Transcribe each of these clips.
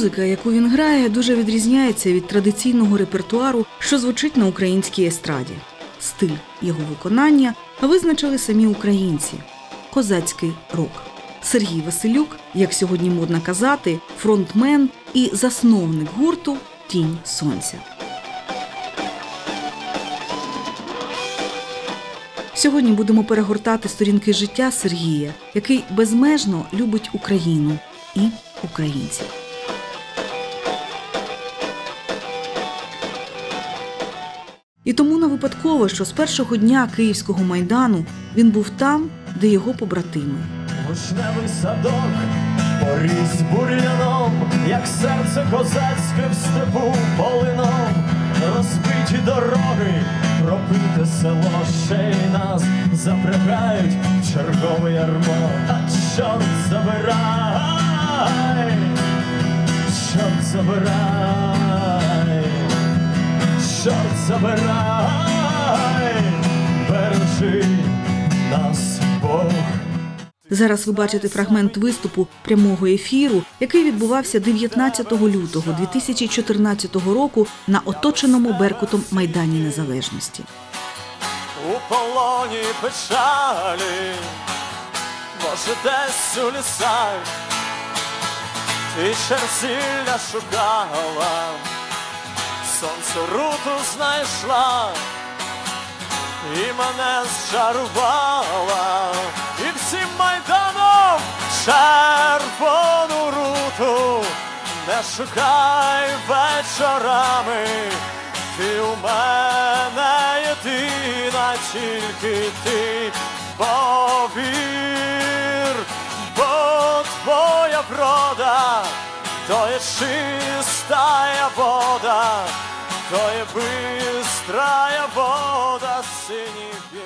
Музика, яку він грає, дуже відрізняється від традиційного репертуару, що звучить на українській естраді. Стиль його виконання визначили самі українці козацький рок. Сергій Василюк, як сьогодні модно казати, фронтмен і засновник гурту Тінь Сонця. Сьогодні будемо перегортати сторінки життя Сергія, який безмежно любить Україну і українців. І тому не випадково, що з першого дня Київського майдану він був там, де його побратими. Вишневий садок поріс бур'яном, як серце козацьке в степу полином, розбиті дороги, пропите село, ще й нас запрягають в чергове ярмо, а чорт забирай, чорт забирай, забирай, бережи нас Бог. Зараз ви бачите фрагмент виступу прямого ефіру, який відбувався 19 лютого 2014 року на оточеному Беркутом Майдані Незалежності. у полоні печалі, може десь у лісах, ти черзілля шукала, сонце руту знайшла, і мене зчарувала, і всім майданом червону руту не шукай вечорами. Ти у мене єдина, тільки ти повір, бо твоя врода, то є чистая вода, то є бистрая вода синіх.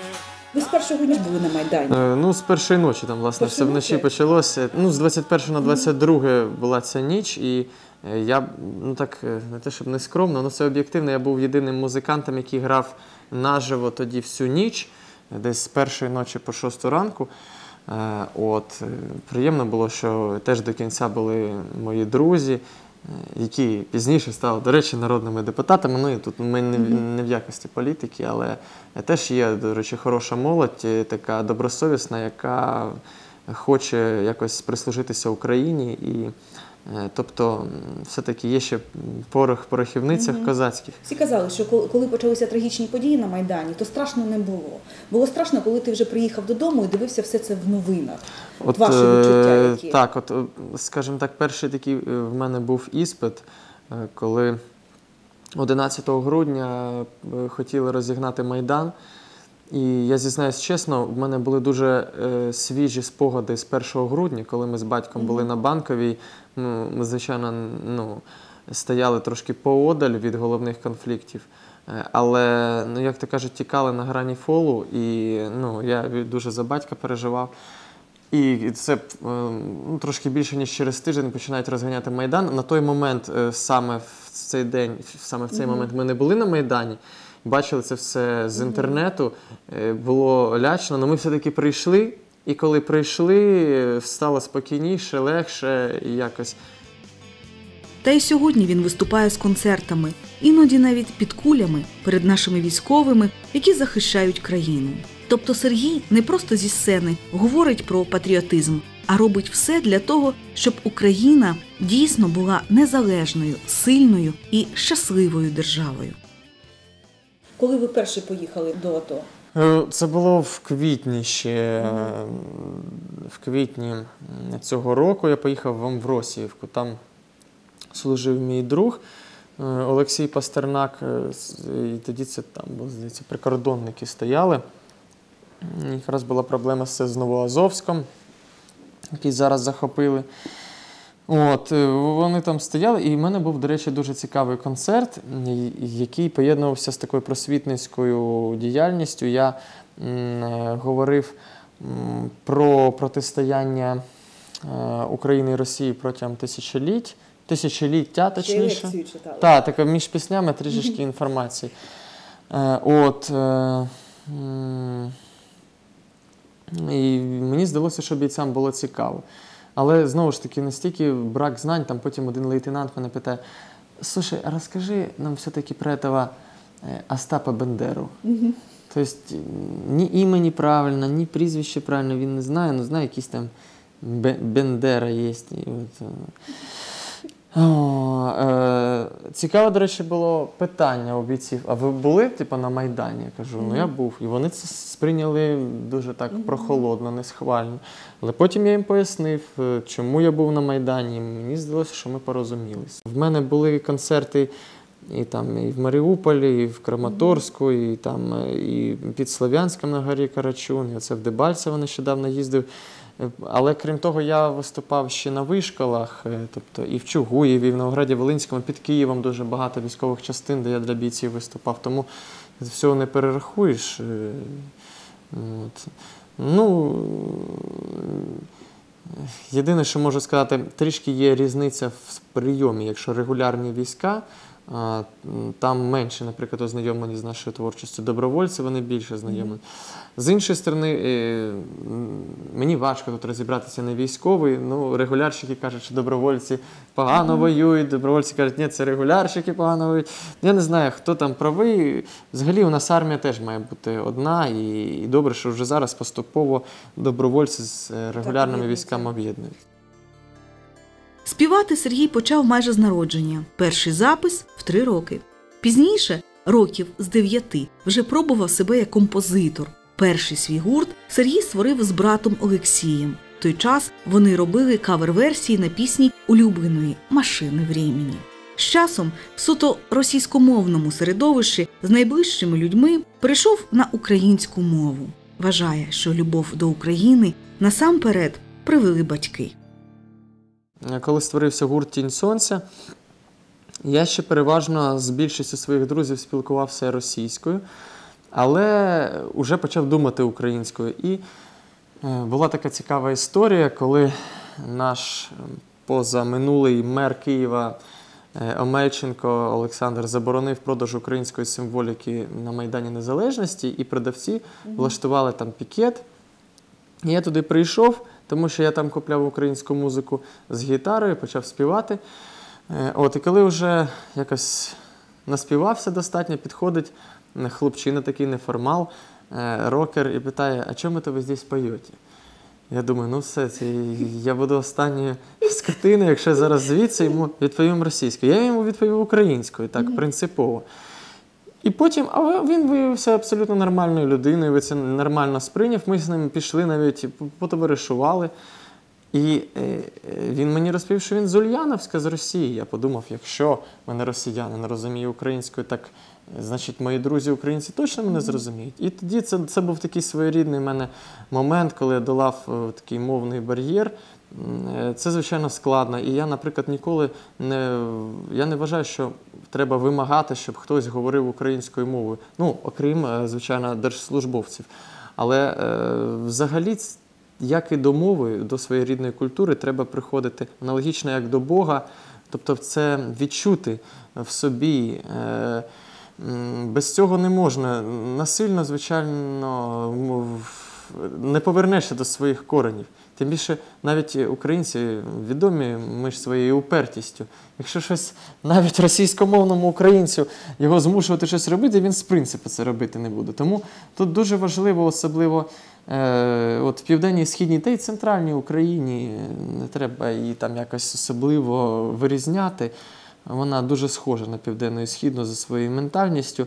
Ви з першого дня були на Майдані. Е, Ну, з першої ночі там, власне, все Першої вночі ночі? почалося. Ну, з 21 на 22 була ця ніч, і е, я, ну так, е, не те, щоб не скромно, але це об'єктивно. Я був єдиним музикантом, який грав наживо тоді всю ніч, е, десь з першої ночі по шосту ранку. Е, От, е, приємно було, що теж до кінця були мої друзі, які пізніше стали, до речі, народними депутатами. Ну і тут ми не, в- не в якості політики, але теж є, до речі, хороша молодь, е, така добросовісна, яка хоче якось прислужитися Україні. І, е, тобто, все-таки є ще порох в порохівницях козацьких. Всі казали, що коли- почалися трагічні події на Майдані, то страшно не було. Було страшно, коли ти вже приїхав додому і дивився все це в новинах. От, ваші е, відчуття які? Так, от, е, скажімо так, перший такий е, в мене був іспит, е, коли 11 грудня е, хотіли розігнати Майдан. І я зізнаюсь чесно, в мене були дуже е, свіжі спогади з 1 грудня, коли ми з батьком були на банковій. Ну, Ми, звичайно, ну, стояли трошки поодаль від головних конфліктів. Е, Але, ну, як то кажуть, тікали на грані фолу, і ну, я дуже за батька переживав. І це е, ну, трошки більше ніж через тиждень починають розганяти майдан. На той момент, е, саме в цей день, саме в цей момент, ми не були на майдані. Бачили це все з інтернету. е, Було лячно, але ми все-таки прийшли. І коли прийшли, стало спокійніше, легше і якось. Та й сьогодні він виступає з концертами, іноді навіть під кулями перед нашими військовими, які захищають країну. Тобто Сергій не просто зі сцени говорить про патріотизм, а робить все для того, щоб Україна дійсно була незалежною, сильною і щасливою державою. Коли ви перші поїхали до АТО? Е, Це було в квітні ще. е, В квітні цього року я поїхав в Амвросіївку. Там служив мій друг е, Олексій Пастернак. І тоді це там, були, здається, прикордонники стояли. Якраз була проблема з Новоазовськом, який зараз захопили. От, е, вони там стояли, і в мене був, до речі, дуже цікавий концерт, який поєднувався з такою просвітницькою діяльністю. Я м, е, говорив м, про протистояння е, України і Росії протягом тисячоліть, тисячоліття, точніше. читали. Так, між піснями трішечки інформації. Е, от, е, і мені здалося, що бійцям було цікаво. Але знову ж таки, настільки брак знань, там потім один лейтенант мене питає: слушай, а розкажи нам все-таки про этого е, Остапа Бендеру. Тобто ні імені правильно, ні прізвище правильно він не знає, але знає якісь там Бендера є. І от, е, о, е, цікаво, до речі, було питання у бійців. А ви були типу, на Майдані? Я кажу, ну я був. І вони це сприйняли дуже так прохолодно, несхвально. Але потім я їм пояснив, е, чому я був на Майдані. Мені здалося, що ми порозумілися. В мене були концерти і там і в Маріуполі, і в Краматорську, і там е, і під Слов'янськом на горі Карачун. Я це в Дебальцево нещодавно їздив. Але крім того, я виступав ще на вишколах, е, тобто і в Чугуєві, і в Новограді Волинському, під Києвом дуже багато військових частин, де я для бійців виступав. Тому всього не перерахуєш. е, От. Ну, е, єдине, що можу сказати, трішки є різниця в прийомі, якщо регулярні війська. Там менше, наприклад, ознайомлені з нашою творчістю. Добровольці вони більше знайомлені. З іншої сторони, е, мені важко тут розібратися не військовий. Ну, регулярщики кажуть, що добровольці погано воюють, добровольці кажуть, ні, це регулярщики погано воюють. Я не знаю, хто там правий. Взагалі, у нас армія теж має бути одна, і, і добре, що вже зараз поступово добровольці з е, регулярними військами об'єднують. Співати Сергій почав майже з народження. Перший запис в три роки. Пізніше, років з дев'яти, вже пробував себе як композитор. Перший свій гурт Сергій створив з братом Олексієм. В той час вони робили кавер-версії на пісні улюбленої машини времени. З часом в суто російськомовному середовищі з найближчими людьми перейшов на українську мову. Вважає, що любов до України насамперед привели батьки. Е, Коли створився гурт Тінь Сонця, я ще переважно з більшістю своїх друзів спілкувався російською, але вже почав думати українською. І е, була така цікава історія, коли наш позаминулий мер Києва е, Омельченко Олександр заборонив продаж української символіки на Майдані Незалежності, і продавці влаштували там пікет. І я туди прийшов, тому що я там купляв українську музику з гітарою, почав співати. Е, От, і коли вже якось наспівався достатньо, підходить е, хлопчина такий неформал, е, рокер, і питає, а чому ви здесь поєте? Я думаю, ну все, це я буду останньою скотиною, якщо я зараз звідси йому відповім російською. Я йому відповів українською, так, принципово. І потім, а він виявився абсолютно нормальною людиною, він це нормально сприйняв. Ми з ним пішли навіть потоваришували. І е, він мені розповів, що він з Ульяновська з Росії. Я подумав, якщо мене росіяни не розуміє українською, так значить мої друзі українці точно мене зрозуміють. І тоді це, це був такий своєрідний мене момент, коли я долав е, такий мовний бар'єр. Е, Це звичайно складно. І я, наприклад, ніколи не я не вважаю, що треба вимагати, щоб хтось говорив українською мовою. Ну, окрім, е, звичайно, держслужбовців. Але е, взагалі, як і до мови, до своєї рідної культури, треба приходити аналогічно як до Бога, тобто це відчути в собі. Без цього не можна. Насильно, звичайно, не повернешся до своїх коренів. Тим більше навіть українці відомі ми ж своєю упертістю. Якщо щось навіть російськомовному українцю його змушувати щось робити, він з принципу це робити не буде. Тому тут дуже важливо, особливо е, от в південній східній та й центральній Україні е, не треба її там якось особливо вирізняти. Вона дуже схожа на південну і східну за своєю ментальністю.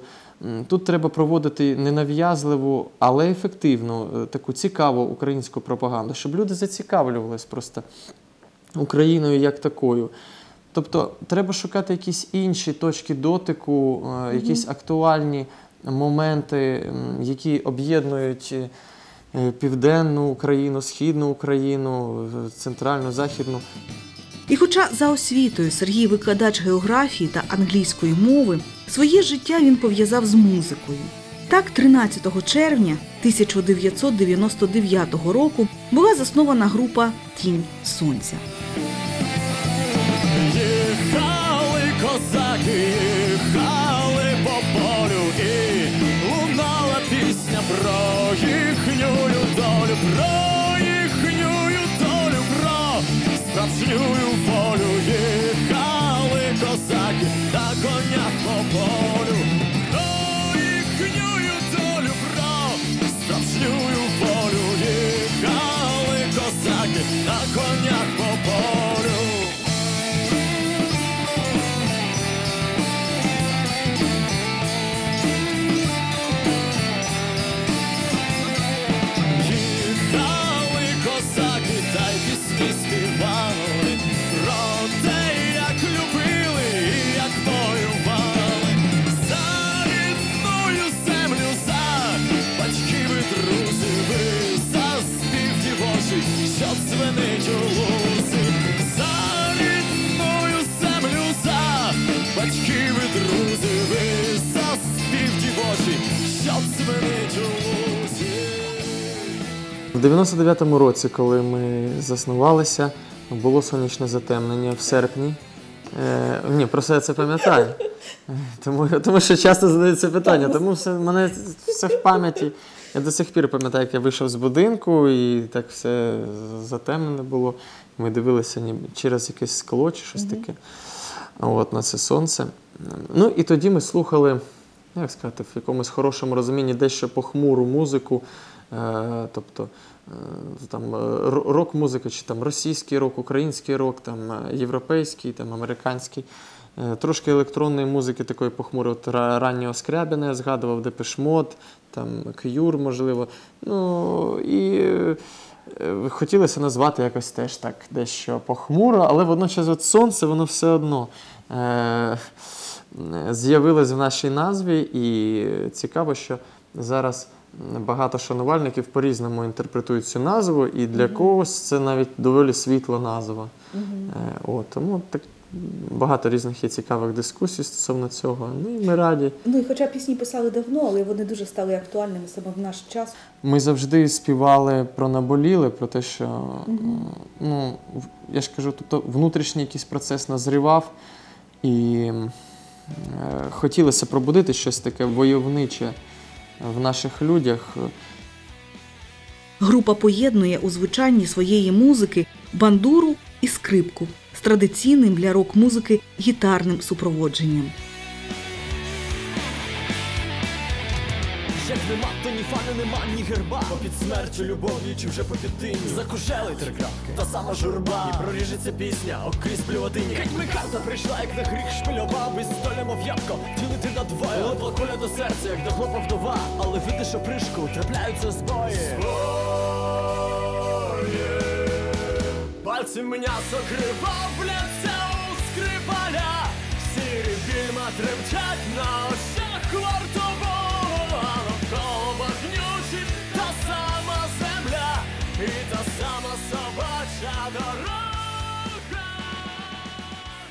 Тут треба проводити ненав'язливу, але ефективну, е, таку цікаву українську пропаганду, щоб люди зацікавлювались просто Україною як такою. Тобто треба шукати якісь інші точки дотику, е, якісь актуальні моменти, які об'єднують е, південну Україну, східну Україну, центральну, західну. І хоча за освітою Сергій викладач географії та англійської мови, своє життя він пов'язав з музикою. Так, 13 червня 1999 року була заснована група Тінь Сонця. Їхали козаки, їхали по полю і лунала пісня про їхню долю, про їхню долю, про страшнюю волю В 99-му році, коли ми заснувалися, було сонячне затемнення в серпні. Е, ні, просто я це пам'ятаю. Тому, тому що часто задаються питання, тому все, мене все в пам'яті. Я до сих пір пам'ятаю, як я вийшов з будинку, і так все затемнене було. Ми дивилися ніби через якесь скло чи щось таке. От, на це сонце. Ну і тоді ми слухали, як сказати, в якомусь хорошому розумінні дещо похмуру музику. Е, тобто там е, рок-музика, чи там російський рок, український рок, там е, європейський, там американський. Е, Трошки електронної музики такої похмурої, от раннього Скрябіна я згадував, Депешмот, там К'юр, можливо. Ну і е, е, хотілося назвати якось теж так дещо похмуро, але водночас от сонце, воно все одно. Е, з'явилось в нашій назві, і цікаво, що зараз багато шанувальників по-різному інтерпретують цю назву, і для когось це навіть доволі світла назва. Е, От, тому так багато різних є цікавих дискусій стосовно цього. Ну і ми раді. Ну і хоча пісні писали давно, але вони дуже стали актуальними саме в наш час. Ми завжди співали про наболіле, про те, що ну, я ж кажу, тобто внутрішній якийсь процес назрівав, і е, хотілося пробудити щось таке войовниче в наших людях. Група поєднує у звучанні своєї музики бандуру і скрипку з традиційним для рок-музики гітарним супроводженням. Як нема, то ні фани нема, ні герба. Бо під смертю любов'ю чи вже по підтині Закужели три крапки, та сама журба. І проріжеться пісня, окрізь плюватині ми карта прийшла, як на гріх шпильова. Без доля, мов ябко, ділити на двоє. Липла куля до серця, як до хлопа вдова. Але видиш опришку, трапляються збої. Пальці м'ясо кривавляться у скрипаля. Сірі фільма тремтять на очах вартового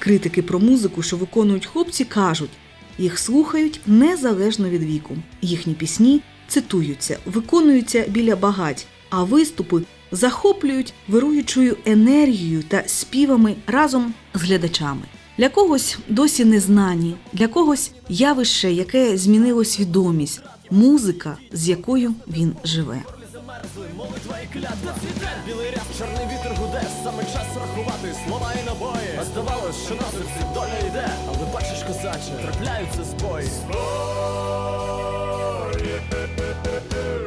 Критики про музику, що виконують хлопці, кажуть, їх слухають незалежно від віку. Їхні пісні цитуються, виконуються біля багать, а виступи захоплюють вируючою енергією та співами разом з глядачами. Для когось досі незнані, для когось явище, яке змінило свідомість, музика, з якою він живе. Чорний вітер гуде Саме час рахувати слова і набої. А здавалось, що на серці доля йде Але бачиш, козаче, трапляються збої.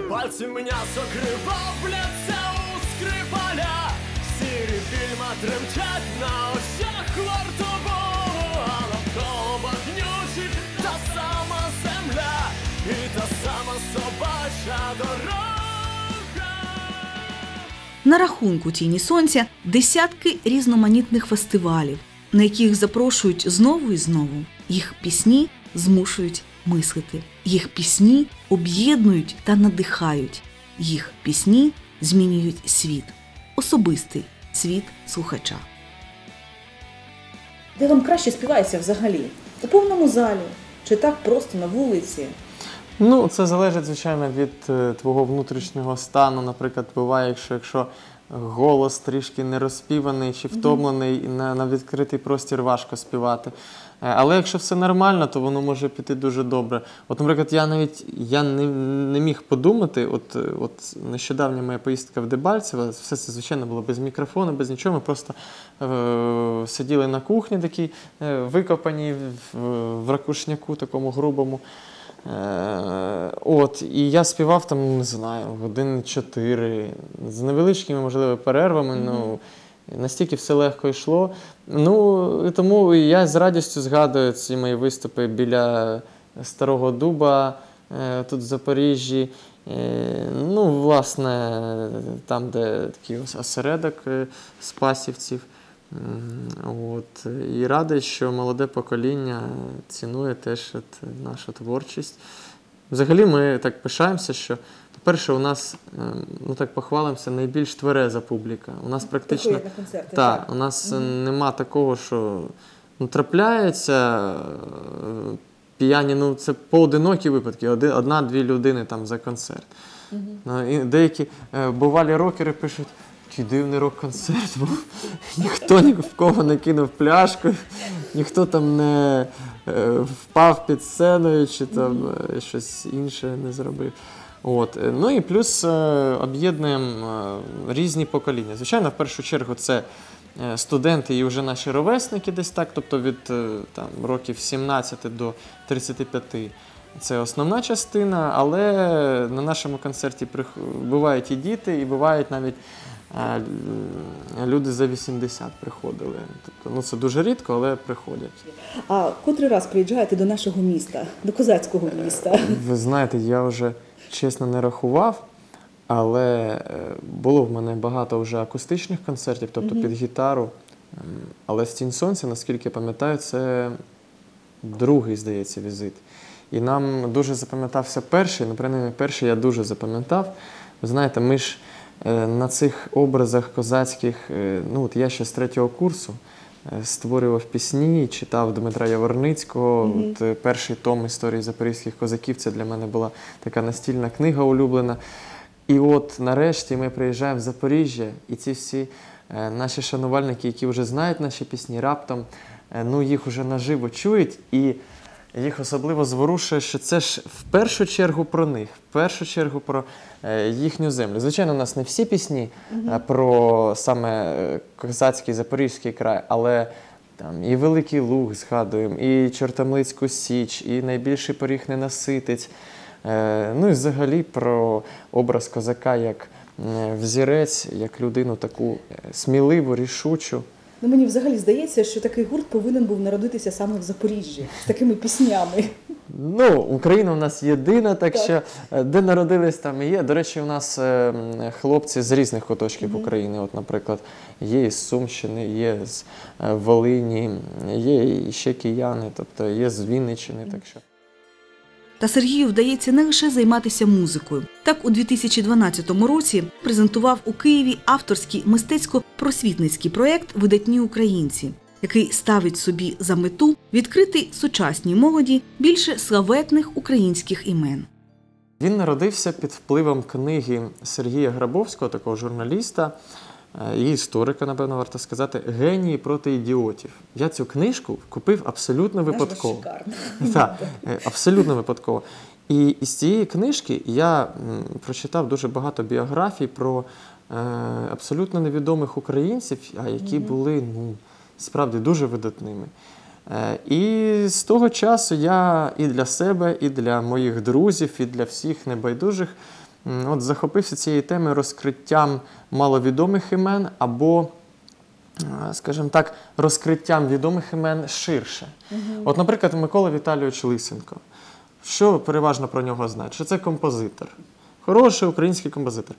Пальці м'ясо кривавляться у скрипаля. Сірі фільма тремтять на очах вартового А навколо багнючі та сама земля. І та сама собача дорога На рахунку тіні сонця десятки різноманітних фестивалів, на яких запрошують знову і знову. Їх пісні змушують мислити. Їх пісні об'єднують та надихають. Їх пісні змінюють світ, особистий світ слухача. Де вам краще співається взагалі? У повному залі чи так просто на вулиці? Ну, це залежить, звичайно, від е, твого внутрішнього стану. Наприклад, буває, якщо, якщо голос трішки не розспіваний чи втомлений, і на, на відкритий простір важко співати. Е, Але якщо все нормально, то воно може піти дуже добре. От, наприклад, я навіть я не, не міг подумати, от, е, от нещодавня моя поїздка в Дебальцево, все це, звичайно, було без мікрофону, без нічого. Ми просто е, сиділи на кухні такій, е, викопаній в, в ракушняку такому грубому. Е, от, і я співав там, не знаю, годин чотири, з невеличкими, можливо, перервами. Ну, настільки все легко йшло. Ну, тому я з радістю згадую ці мої виступи біля Старого Дуба е, тут в Запоріжжі. Е, Ну, власне, там, де такий ос- осередок спасівців. От. І радий, що молоде покоління цінує теж нашу творчість. Взагалі, ми так пишаємося, що, по-перше, у нас, е, ну так похвалимося, найбільш твереза публіка. У нас практично. на концерти. Так, у нас е, нема такого, що ну, трапляється е, п'яні, ну це поодинокі випадки, одна-дві людини там за концерт. Ну, і деякі е, бувалі рокери пишуть. Який дивний рок-концерт був. Ніхто ні в кого не кинув пляшку, ніхто там не е, впав під сценою чи там е, щось інше не зробив. От. е, Ну і плюс об'єднуємо різні покоління. Звичайно, в першу чергу це студенти і вже наші ровесники десь так, тобто від там, років 17 до 35. Це основна частина, але на нашому концерті бувають і діти, і бувають навіть люди за 80 приходили. Тобто, ну, це дуже рідко, але приходять. А котрий раз приїжджаєте до нашого міста, до козацького міста? Ви знаєте, я вже чесно не рахував, але е, було в мене багато вже акустичних концертів, тобто під гітару. Але в Тінь Сонця, наскільки я пам'ятаю, це другий, здається, візит. І нам дуже запам'ятався перший, ну, принаймні, перший я дуже запам'ятав. Ви знаєте, ми ж е, на цих образах козацьких, е, ну от я ще з третього курсу е, створював пісні, читав Дмитра Яворницького. От, е, перший том історії запорізьких козаків це для мене була така настільна книга улюблена. І от нарешті ми приїжджаємо в Запоріжжя, і ці всі е, наші шанувальники, які вже знають наші пісні, раптом е, ну, їх уже наживо чують. І їх особливо зворушує, що це ж в першу чергу про них, в першу чергу про е, їхню землю. Звичайно, у нас не всі пісні е, про саме е, козацький запорізький край, але там і Великий Луг згадуємо, і Чортомлицьку Січ, і найбільший поріг ненаситець. Е, Ну і взагалі про образ козака як взірець, як людину таку сміливу, рішучу. Ну мені взагалі здається, що такий гурт повинен був народитися саме в Запоріжжі з такими піснями. Ну, Україна у нас єдина, так, Так. що е, де народились, там і є. До речі, у нас е, хлопці з різних куточків України. От, наприклад, є із Сумщини, є з е, Волині, є і ще кияни, тобто є з Вінниччини. Так що. Та Сергію вдається не лише займатися музикою. Так, у 2012 році презентував у Києві авторський мистецько-просвітницький проєкт Видатні українці, який ставить собі за мету відкрити сучасній молоді більше славетних українських імен. Він народився під впливом книги Сергія Грабовського, такого журналіста і історика, напевно, варто сказати, Генії проти ідіотів. Я цю книжку купив абсолютно випадково. Так, е, абсолютно випадково. І із цієї книжки я прочитав дуже багато біографій про е, абсолютно невідомих українців, а які були ну, справді дуже видатними. Е, і з того часу я і для себе, і для моїх друзів, і для всіх небайдужих от захопився цією темою розкриттям маловідомих імен або е, скажімо так, розкриттям відомих імен ширше. От, наприклад, Микола Віталійович Лисенко. Що переважно про нього знають? Що це композитор, хороший український композитор.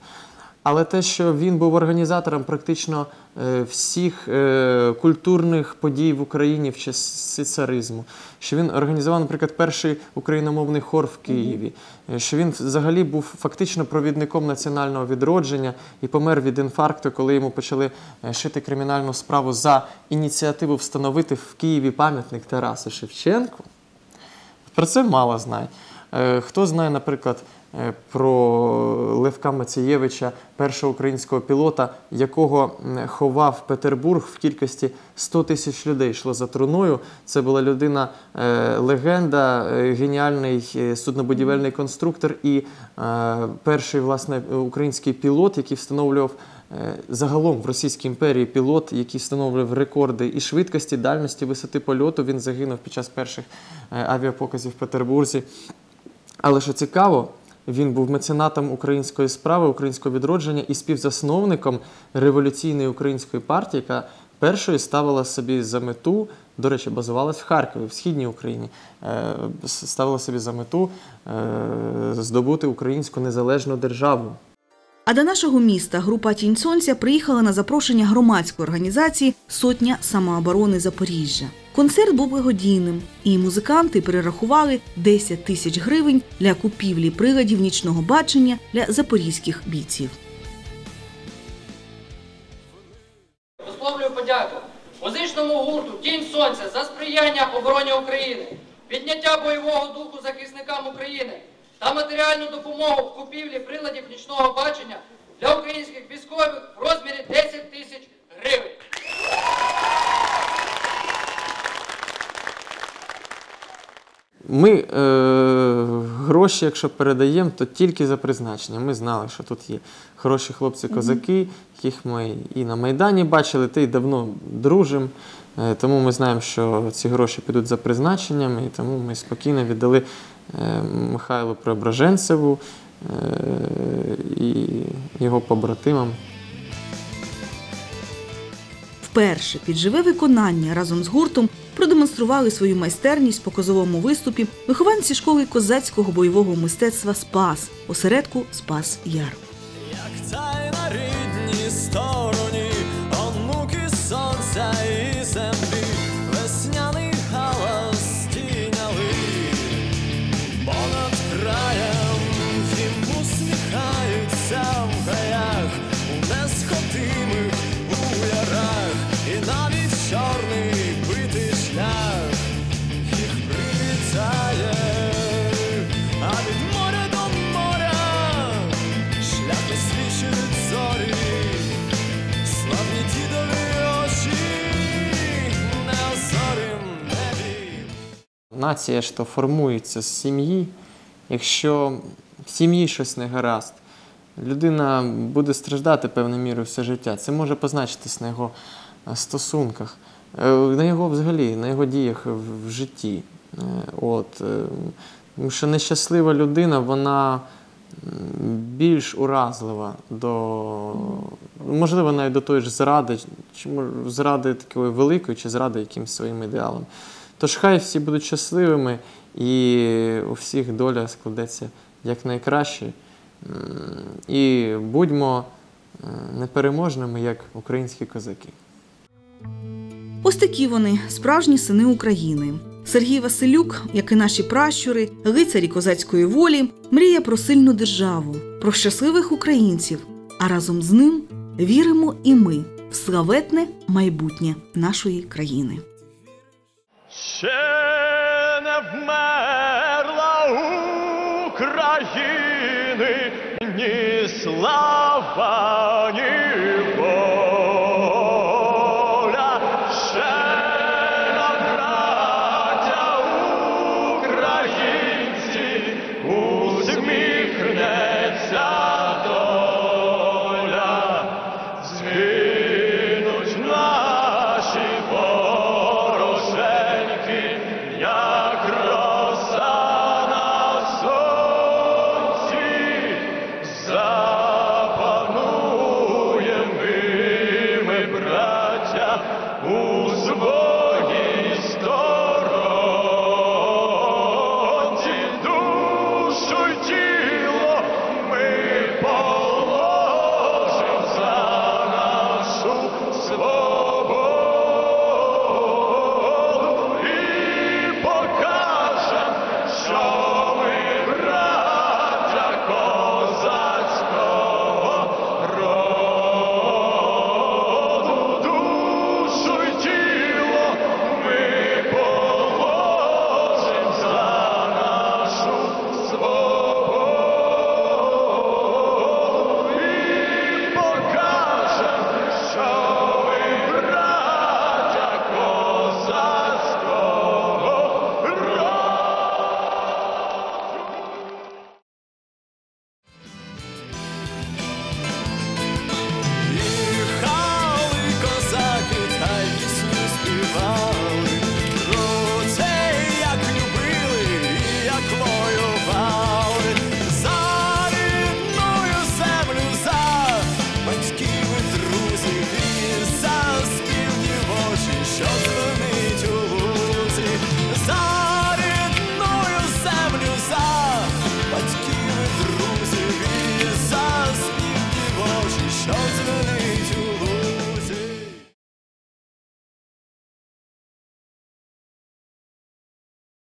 Але те, що він був організатором практично е, всіх е, культурних подій в Україні в часи царизму, що він організував, наприклад, перший україномовний хор в Києві, е, що він взагалі був фактично провідником національного відродження і помер від інфаркту, коли йому почали шити кримінальну справу за ініціативу встановити в Києві пам'ятник Тарасу Шевченку. Про це мало знають. Е, Хто знає, наприклад, про Левка Мацієвича, першого українського пілота, якого ховав Петербург в кількості 100 тисяч людей йшло за труною. Це була людина е, легенда, е, геніальний е, суднобудівельний конструктор і е, перший власне український пілот, який встановлював е, загалом в Російській імперії пілот, який встановлював рекорди і швидкості, дальності, висоти польоту. Він загинув під час перших е, авіапоказів в Петербурзі. Але що цікаво, він був меценатом української справи, українського відродження і співзасновником революційної української партії, яка першою ставила собі за мету, до речі, базувалась в Харкові, в східній Україні, е, ставила собі за мету е, здобути українську незалежну державу. А до нашого міста група Тінь Сонця приїхала на запрошення громадської організації Сотня самооборони Запоріжжя. Концерт був благодійним, і музиканти перерахували 10 тисяч гривень для купівлі приладів нічного бачення для запорізьких бійців. Висловлюю подяку музичному гурту Тінь Сонця за сприяння обороні України, підняття бойового духу захисникам України та матеріальну допомогу в купівлі приладів нічного бачення для українських військових в розмірі 10 тисяч гривень. Ми е, гроші, якщо передаємо, то тільки за призначенням. Ми знали, що тут є хороші хлопці-козаки, яких ми і на Майдані бачили, та й давно дружимо. Е, тому ми знаємо, що ці гроші підуть за призначенням, і тому ми спокійно віддали Михайлу Преображенцеву е, і його побратимам. Вперше під живе виконання разом з гуртом продемонстрували свою майстерність в показовому виступі вихованці школи козацького бойового мистецтва Спас осередку Спас Яр. Нація ж то формується з сім'ї. Якщо в сім'ї щось не гаразд, людина буде страждати певною мірою все життя. Це може позначитись на його е, стосунках, е, на його взагалі, на його діях в, житті. Е, От, тому що нещаслива людина, вона більш уразлива до, можливо, навіть до тої ж зради, чи зради такої великої, чи зради якимось своїм ідеалам. Тож хай всі будуть щасливими і у всіх доля складеться якнайкраще. І будьмо е, непереможними, як українські козаки. Ось такі вони справжні сини України. Сергій Василюк, як і наші пращури, лицарі козацької волі, мріє про сильну державу, про щасливих українців. А разом з ним віримо і ми в славетне майбутнє нашої країни. Ще не вмерла